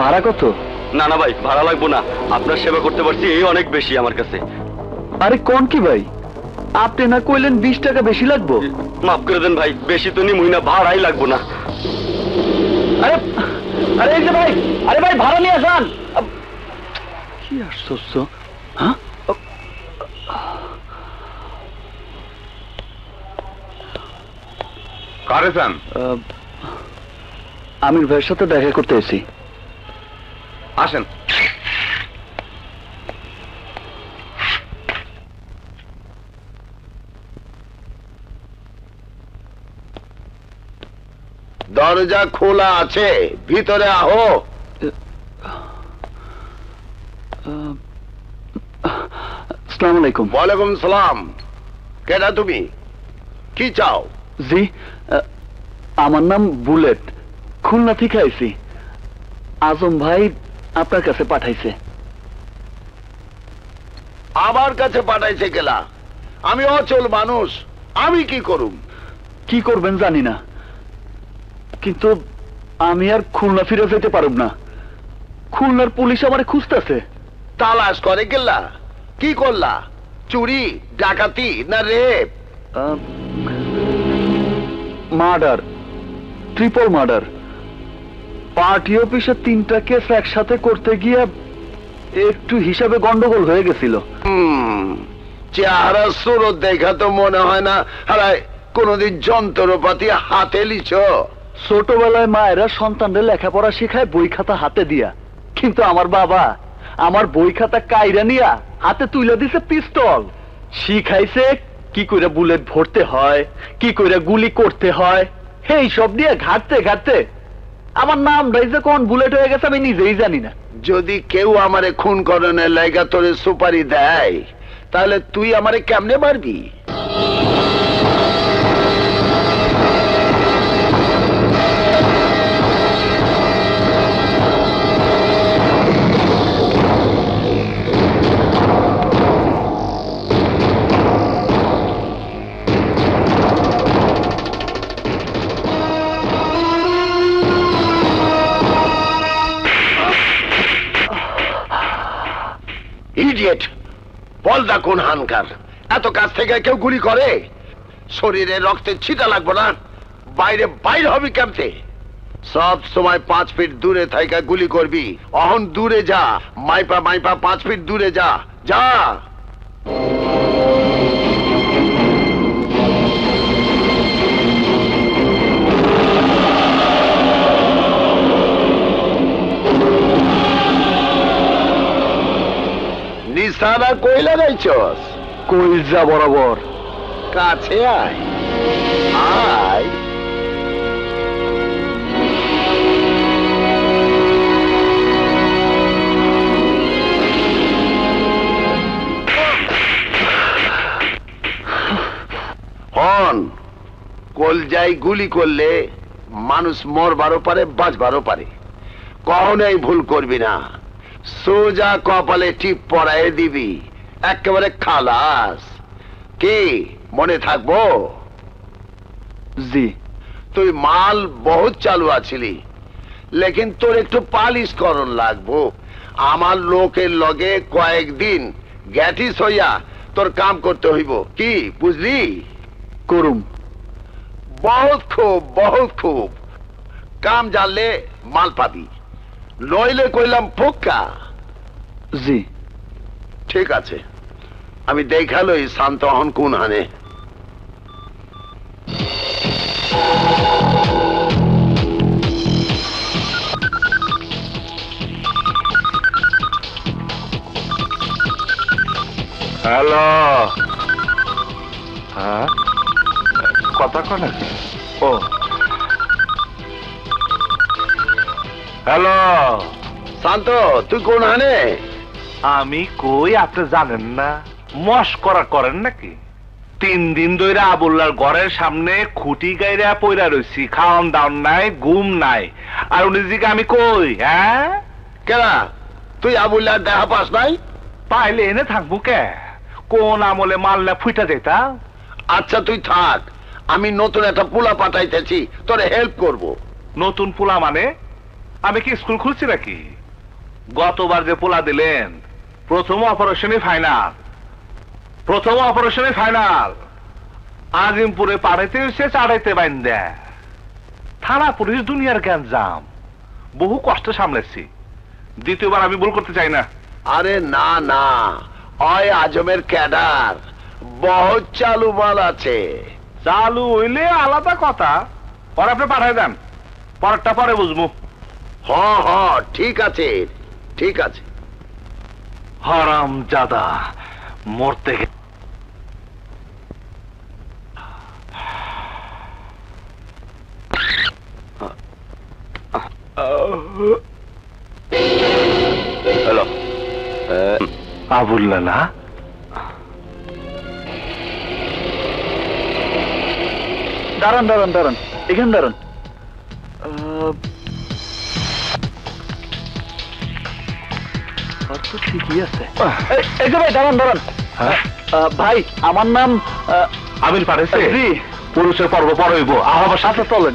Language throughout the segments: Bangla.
ভাড়া কত? না না ভাই ভাড়া লাগবো না। আপনার সেবা করতে পারছি এই অনেক বেশি আমার কাছে। আরে কোন কি ভাই? আপনি না কইলেন বিশ টাকা বেশি লাগবো? মাফ করে দেন ভাই বেশি তো নি মহিনা ভাড়াই লাগবো না। আরে আরে এই যে ভাই আরে ভাই ভাড়া নিয়ে যান। কি আশ্চর্য। হ্যাঁ? কারে চান আমির ভাইয়ের সাথে দেখা করতে এসেছি। আসেন। দরজা খোলা আছে ভিতরে আহো। আসসালামু আলাইকুম। ওয়ালাইকুম সালাম। কেডা তুমি? কি চাও? জি আমার নাম বুলেট। খুলনা থেকে আইছি। আজম ভাই আপনার কাছে পাঠাইছে। আমার কাছে পাঠাইছে গেলা আমি অচল মানুষ আমি কি করুম? কি করবেন জানি না। কিন্তু আমি আর খুলনা ফিরে যেতে পারব না। খুলনার পুলিশ আমারে খুঁজতেছে। তালাশ করে গেলা কি করলা? চুরি ডাকাতি না rape? Murder triple murder. Party অফিসে তিনটা কেস একসাথে করতে গিয়ে একটু হিসাবে গন্ডগোল হয়ে গেছিল। চেহারা সুরত দেখা তো মনে হয় না। কোনদিন যন্ত্রপাতি হাতে লিছ ছোটবেলায় মায়েরা সন্তানদের লেখাপড়া শেখায় বই খাতা হাতে দিয়া। কিন্তু আমার বাবা আমার বই খাতা কাইরা নিয়া হাতে তুলে দিছে পিস্তল। শিখাইছে কি করে বুলেট ভরতে হয় কি করে গুলি করতে হয়। এই সব দিয়ে ঘাটতে ঘাটতে আমার নাম রাইজে কোন বুলেট হয়ে গেছে আমি নিজেই জানি না। যদি কেউ আমারে খুন করণের লাইগা তোরে সুপারি দেয়, তাহলে তুই আমারে কেমনে মারবি? ইডিয়েট বলদা কোন হানকার। এত কাছ থেকে কেউ গুলি করে? শরীরে রক্তের ছিটা লাগবো না। বাইরে বাইরে হবি কেমতে? সব সময় পাঁচ ফিট দূরে থাইকা গুলি করবি। অহন দূরে যা। মাইপা মাইপা পাঁচ ফিট দূরে যা। যা! নিশানা কইলা যাইছস কইলজা বরাবর। কাছে আয়। আয়। হন কলজাই গুলি করলে মানুষ মরবারও পারে, বাঁচবারও পারে। কখনোই ভুল করবি না। সোজা কপালে টিপ পরায়ে দিবি। একেবারে খালাস। কি মনে থাকব? জি। তুই মাল বহুত চালু আছিলি লেকিন তোর একটু পালিশ করণ লাগবো। আমার লোকের লগে কয়েকদিন গ্যাটিস হইয়া তোর কাম করতে হইব। কি বুঝলি? করুম। বহুত খুব বহুত খুব। কাম জানলে মাল পাবি। নইলে কইলাম ফুক্কা। জি। ঠিক আছে। আমি দেখালই শান্ত হন কোন হানে। হ্যালো। হ্যাঁ? কথা কন ও। হ্যালো। শান্ত তুই কোন হানে? আমি কই আপনি জানেন না? মস্করা করেন নাকি? তিন দিন ধরে আবুল্লার ঘরের সামনে খুঁটি গাইরা পইরা রইছি। খাওয়ান দাওন নাই ঘুম নাই। আর উনি জিকে আমি কই? হ্যাঁ? কেনা তুই আবুল্লার দেখা পাস নাই? পাইলে এনে থাকব কে? কোন আমলে মারলে ফুইটা যেতা আচ্ছা তুই থাক। আমি নতুন একটা পোলা পাঠাইতেছি তোরে হেল্প করব। নতুন পোলা মানে? আমি কি স্কুল খুলছি নাকি? গতবার যে পোলা দিলেন প্রথম অপারেশনে ফাইনাল। প্রথম অপারেশনে ফাইনাল। আজিমপুরে পাড়াইতে এসে চাড়াইতে বাইন দেয় থানা পুলিশ দুনিয়ার গ্যাঞ্জাম। বহু কষ্ট সামলেছি। দ্বিতীয়বার আমি ভুল করতে চাই না। আরে না না। অয় আজমের ক্যাডার বহুত চালু মাল আছে। চালু হইলে আলাদা কথা। পরে আপনি পাঠাই দেন। পরেরটা পরে বুঝব। হ হ ঠিক আছে ঠিক আছে। হারাম জাদা মরতে গে- হ্যালো। আবুল্লা না দাঁড়ান দাঁড়ান দাঁড়ান এখানে দাঁড়ান। তো ঠিকই আছে। এই- এই যে ভাই দাঁড়ান দাঁড়ান। হ্যাঁ? ভাই আমার নাম আমির পাঠাইছে। পুরুষের পর্ব পর হইব। আহ সাথে চলেন।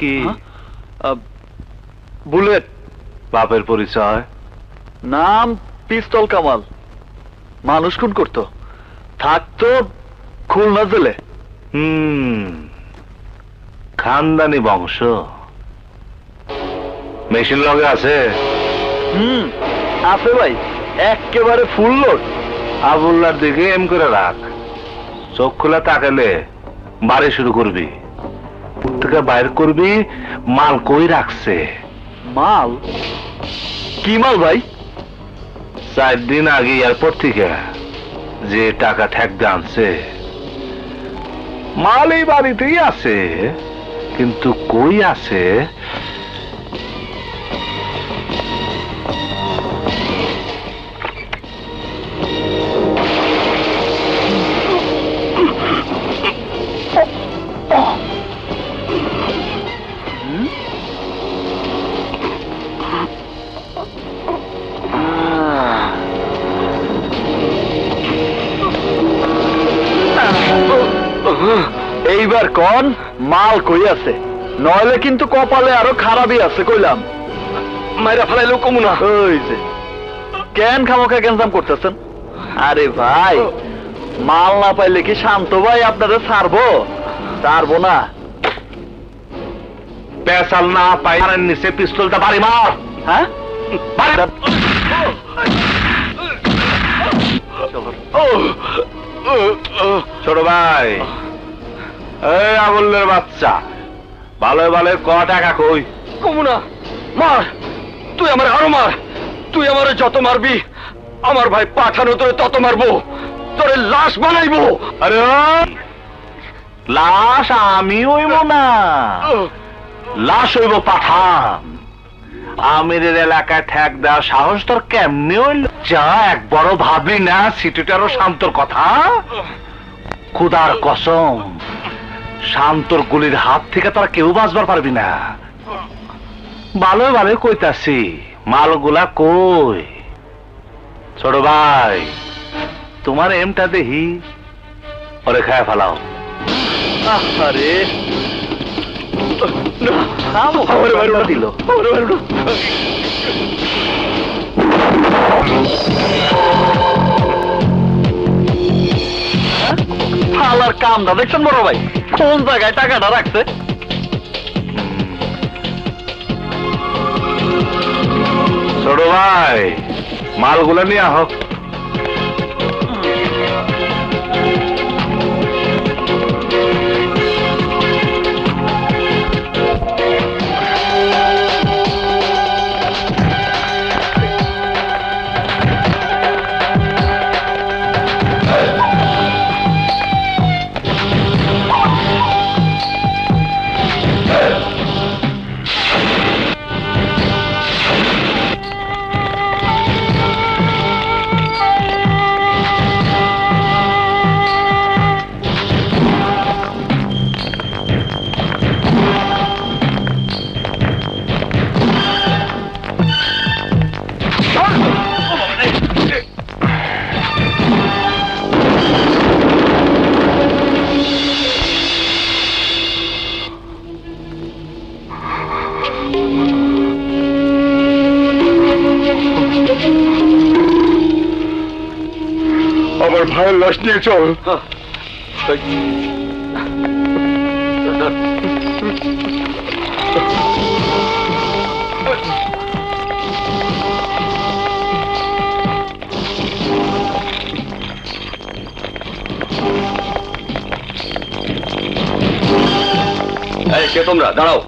কি বুলেট? বাপের পরিচয়? নাম পিস্তল কামাল। মানুষ খুন করতো। থাকতো খুলনা জেলে। হুম খানদানি বংশ। মেশিন লগে আছে? হুম আছে ভাই একেবারে ফুল লোড আবুল্লার দিকে এম করে রাখ। চোখ খোলা তাকালে বাড়ি শুরু করবি। থেকে বাইর করবি মাল কই রাখছে? মাল? কি মাল ভাই? চার দিন আগে এয়ারপোর্ট থেকে যে টাকা ঠেকতে আনছে মাল এই বাড়িতেই আছে কিন্তু কই আছে? এইবার কন মাল কই আছে। নইলে কিন্তু কপালে আরও খারাপই আছে কইলাম। মাইরা ফেলাইলো কমুনা ওই যে। কেন খামোখা গেঞ্জাম করতেছেন? আরে ভাই মাল না পাইলে কি শান্ত ভাই আপনারা ছাড়বো? ছাড়বো না। পেশাল না পাই আর নিচে পিস্তলটা বাড়ি মার। হ্যাঁ? ছোট ভাই এই আবুল্লের বাচ্চা। ভালো ভালো ক টাকা কই? কমুনা মার। তুই আমার আরও মার। তুই আমারে যত মারবি আমার ভাই পাঠানো তোরে তত মারবো। তোরে লাশ বানাইবো। আরে লাশ আমি হইব না। লাশ হইব পাঠান। আমিরের এলাকায় ঠেক দেওয়ার সাহস তোর কেমনে হইল? যা এক বড় ভাবলি না সিটিটারও শান্তর কথা। খুদার কসম। শান্তর গুলির হাত থেকে তোরা কেউ বাঁচবার পারবি না। ভালো ভালো কইতাছি। মালগুলা কই? ছোট ভাই তোমার এমটা দেখি। ওরে খায় ফেলাও। আরে খামোখা মাইরা দিল। শালার দেখছেন বড় ভাই? কোন জায়গায় টাকাটা রাখছে? ছোট ভাই মালগুলো নিয়ে আহ আমার ভাইয়ের লাশ নিয়ে চল। এই কে তোমরা? দাঁড়াও।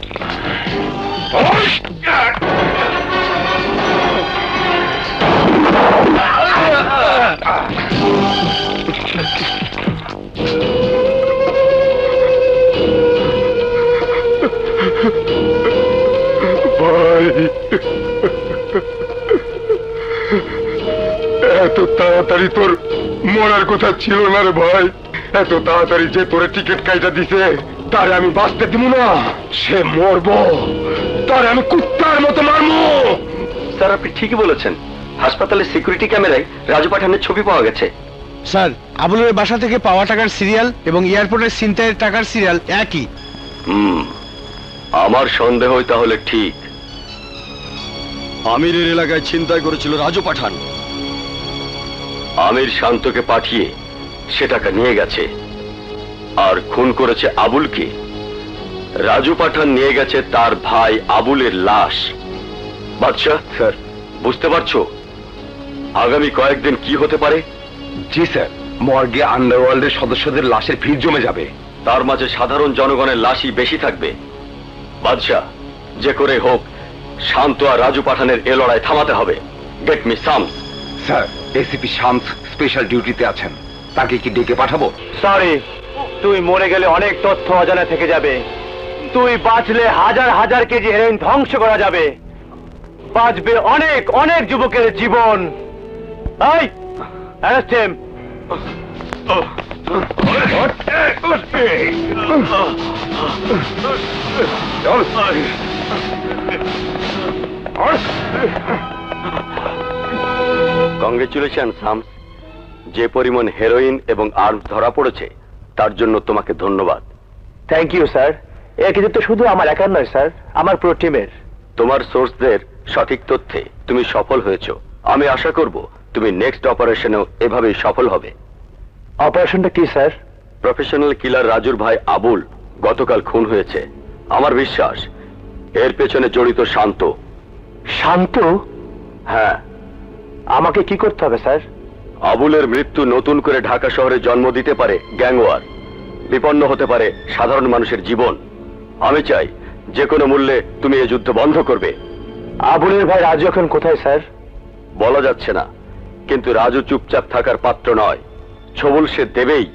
এত তাড়াতাড়ি তোর মরার কথা ছিল না রে ভাই। এত তাড়াতাড়ি যে তোরে টিকিট কাইটা দিছে, তারে আমি বাঁচতে দিব না। সে মরবো, তারে আমি কুত্তার মতো মারবো। স্যার, আপনি ঠিকই বলেছেন। হাসপাতালের সিকিউরিটি ক্যামেরায় রাজু পাঠানের ছবি পাওয়া গেছে। স্যার আবুলের বাসা থেকে পাওয়া টাকার সিরিয়াল এবং এয়ারপোর্টের ছিনতাইয়ের টাকার সিরিয়াল একই। হুম আমার সন্দেহই তাহলে ঠিক। আমিরের এলাকায় ছিনতাই করেছিল রাজু পাঠান। আমির শান্তকে পাঠিয়ে সে টাকা নিয়ে গেছে। আর খুন করেছে আবুলকে। রাজু পাঠান নিয়ে গেছে তার ভাই আবুলের লাশ। বাদশাহ স্যার। বুঝতে পারছ? আগামী কয়েকদিন কি হতে পারে? জি স্যার। মর্গে আন্ডারওয়ার্ল্ডের সদস্যদের লাশের ভিড় জমে যাবে। তার মাঝে সাধারণ জনগণের লাশই বেশি থাকবে। বাদশাহ যে করে হোক শান্ত আর রাজু পাঠানের এ লড়াই থামাতে হবে। Get me some sir ACP Shanto special ডিউটিতে আছেন। তাকে কি ডেকে পাঠাবো? সরি তুই মরে গেলে অনেক তথ্য অজানা থেকে যাবে। তুই বাঁচলে হাজার হাজার কেজি হেরোইন ধ্বংস করা যাবে। বাঁচবে অনেক অনেক যুবকের জীবন। এই অ্যারেস্ট হিম কংগ্রেচুলেশন সামস যে পরিমাণ হেরোইন এবং আর্মস ধরা পড়েছে তার জন্য তোমাকে ধন্যবাদ। থ্যাংক ইউ স্যার এ তো শুধু আমার একার নয় স্যার আমার পুরো টিমের তোমার সোর্সদের সঠিক তথ্যে তুমি সফল হয়েছো। আমি আশা করব তুমি নেক্সট অপারেশনেও এভাবেই সফল হবে। অপারেশনটা কি স্যার? প্রফেশনাল কিলার রাজুর ভাই আবুল গতকাল খুন হয়েছে। আমার বিশ্বাস এর পেছনে জড়িত শান্ত। শান্ত? হ্যাঁ। আমাকে কি করতে হবে স্যার? আবুলের মৃত্যু নতুন করে ঢাকা শহরে জন্ম দিতে পারে গ্যাংওয়ার। বিপন্ন হতে পারে সাধারণ মানুষের জীবন। আমি চাই যে কোনো মূল্যে তুমি এই যুদ্ধ বন্ধ করবে। আবুলের ভাই রাজু এখন কোথায় স্যার? বলা যাচ্ছে না। কিন্তু রাজু চুপচাপ থাকার পাত্র নয়। ছবল সে দেবেই।